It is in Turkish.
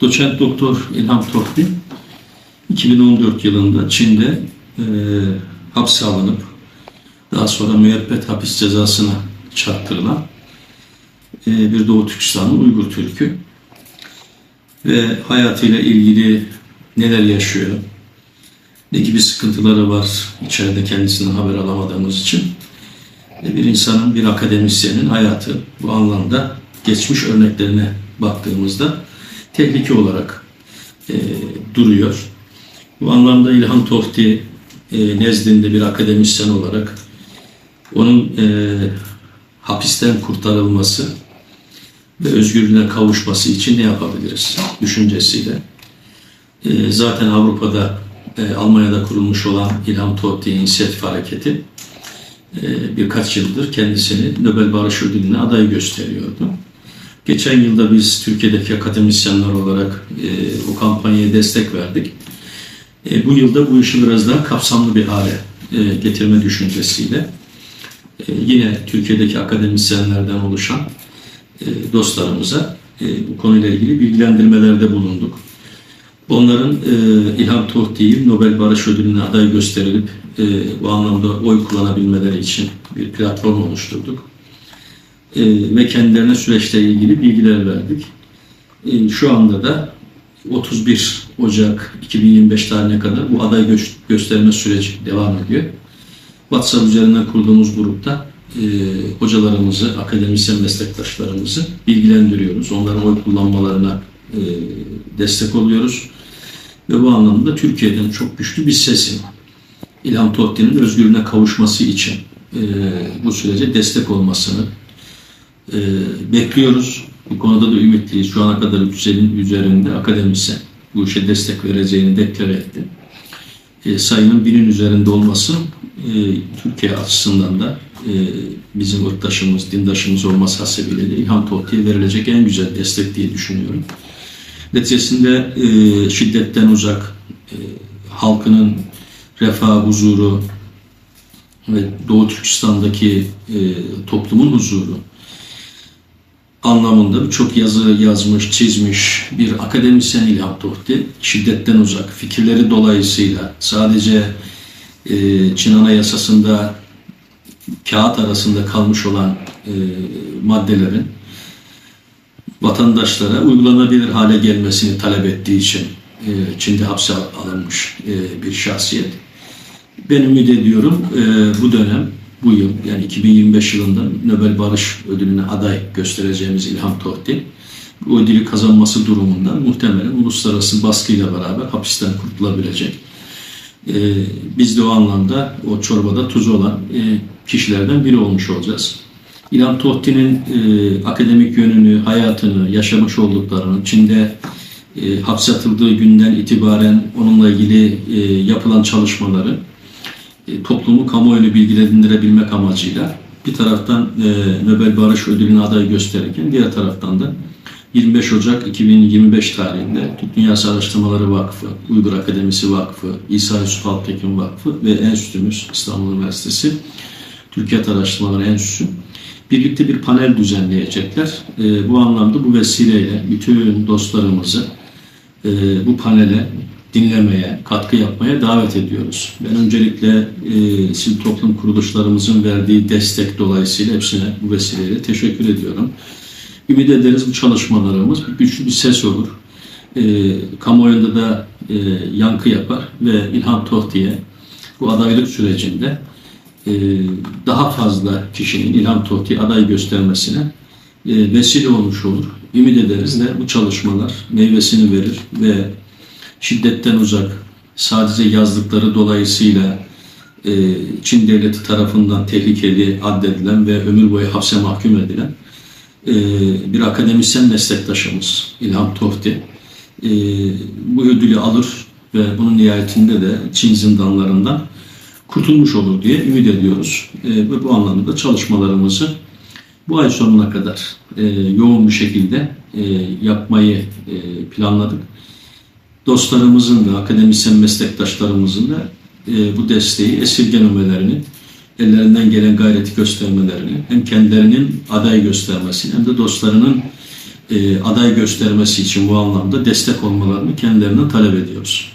Doçent Doktor İlham Tohti 2014 yılında Çin'de e, hapse alınıp daha sonra müebbet hapis cezasına çarptırılan e, bir Doğu Türkistanlı Uygur Türk'ü. Ve hayatıyla ilgili neler yaşıyor, ne gibi sıkıntıları var içeride kendisinden haber alamadığımız için. Bir insanın, bir akademisyenin hayatı bu anlamda geçmiş örneklerine baktığımızda tehlike olarak e, duruyor. Bu anlamda İlhan Tohti e, nezdinde bir akademisyen olarak onun e, hapisten kurtarılması ve özgürlüğüne kavuşması için ne yapabiliriz düşüncesiyle. E, zaten Avrupa'da, e, Almanya'da kurulmuş olan İlhan Tohti İnisiyatif Hareketi e, birkaç yıldır kendisini Nobel Barış Ödülü'ne aday gösteriyordu. Geçen yılda biz Türkiye'deki akademisyenler olarak e, o kampanyaya destek verdik. E, bu yılda bu işi biraz daha kapsamlı bir hale e, getirme düşüncesiyle e, yine Türkiye'deki akademisyenlerden oluşan e, dostlarımıza e, bu konuyla ilgili bilgilendirmelerde bulunduk. Onların e, İlham Tohti'yi Nobel Barış Ödülü'ne aday gösterilip e, bu anlamda oy kullanabilmeleri için bir platform oluşturduk. E, ve kendilerine süreçle ilgili bilgiler verdik. E, şu anda da 31 Ocak 2025 tarihine kadar bu aday gö- gösterme süreci devam ediyor. WhatsApp üzerinden kurduğumuz grupta e, hocalarımızı, akademisyen meslektaşlarımızı bilgilendiriyoruz. Onların oy kullanmalarına e, destek oluyoruz. Ve bu anlamda Türkiye'den çok güçlü bir sesin İlham Tohti'nin özgürlüğüne kavuşması için e, bu sürece destek olmasını e, bekliyoruz. Bu konuda da ümitliyiz. Şu ana kadar 350'nin üzerinde akademisyen bu işe destek vereceğini deklare etti. E, sayının binin üzerinde olması e, Türkiye açısından da e, bizim ırktaşımız, dindaşımız olması hasebiyle de İlhan Tohti'ye verilecek en güzel destek diye düşünüyorum. Neticesinde e, şiddetten uzak, e, halkının refah, huzuru ve Doğu Türkistan'daki e, toplumun huzuru anlamında birçok yazı yazmış, çizmiş bir akademisyen İlham Tohti. Şiddetten uzak, fikirleri dolayısıyla sadece e, Çin Anayasası'nda kağıt arasında kalmış olan e, maddelerin vatandaşlara uygulanabilir hale gelmesini talep ettiği için e, Çin'de hapse alınmış e, bir şahsiyet. Ben ümit ediyorum e, bu dönem, bu yıl yani 2025 yılında Nobel Barış Ödülü'ne aday göstereceğimiz İlham Tohti bu ödülü kazanması durumunda muhtemelen uluslararası baskıyla beraber hapisten kurtulabilecek. E, biz de o anlamda o çorbada tuz olan e, kişilerden biri olmuş olacağız. İlham Tohti'nin e, akademik yönünü, hayatını, yaşamış olduklarını, Çin'de e, hapse atıldığı günden itibaren onunla ilgili e, yapılan çalışmaları toplumu kamuoyunu bilgilendirebilmek amacıyla bir taraftan e, Nobel Barış Ödülü'ne aday gösterirken diğer taraftan da 25 Ocak 2025 tarihinde Türk Dünyası Araştırmaları Vakfı, Uygur Akademisi Vakfı, İsa Yusuf Altekin Vakfı ve Enstitümüz İstanbul Üniversitesi Türkiye Araştırmaları Enstitüsü birlikte bir panel düzenleyecekler. E, bu anlamda bu vesileyle bütün dostlarımızı e, bu panele dinlemeye, katkı yapmaya davet ediyoruz. Ben öncelikle e, sivil toplum kuruluşlarımızın verdiği destek dolayısıyla hepsine bu vesileyle teşekkür ediyorum. Ümit ederiz bu çalışmalarımız güçlü bir ses olur. E, kamuoyunda da e, yankı yapar ve İlhan Tohti'ye bu adaylık sürecinde e, daha fazla kişinin İlham Tohti aday göstermesine e, vesile olmuş olur. Ümit ederiz de bu çalışmalar meyvesini verir ve şiddetten uzak, sadece yazdıkları dolayısıyla e, Çin devleti tarafından tehlikeli addedilen ve ömür boyu hapse mahkum edilen e, bir akademisyen meslektaşımız İlham Tohti e, bu ödülü alır ve bunun nihayetinde de Çin zindanlarından kurtulmuş olur diye ümit ediyoruz. E, ve bu anlamda da çalışmalarımızı bu ay sonuna kadar e, yoğun bir şekilde e, yapmayı e, planladık. Dostlarımızın da, akademisyen meslektaşlarımızın da e, bu desteği esirgememelerini, ellerinden gelen gayreti göstermelerini, hem kendilerinin aday göstermesini hem de dostlarının e, aday göstermesi için bu anlamda destek olmalarını kendilerinden talep ediyoruz.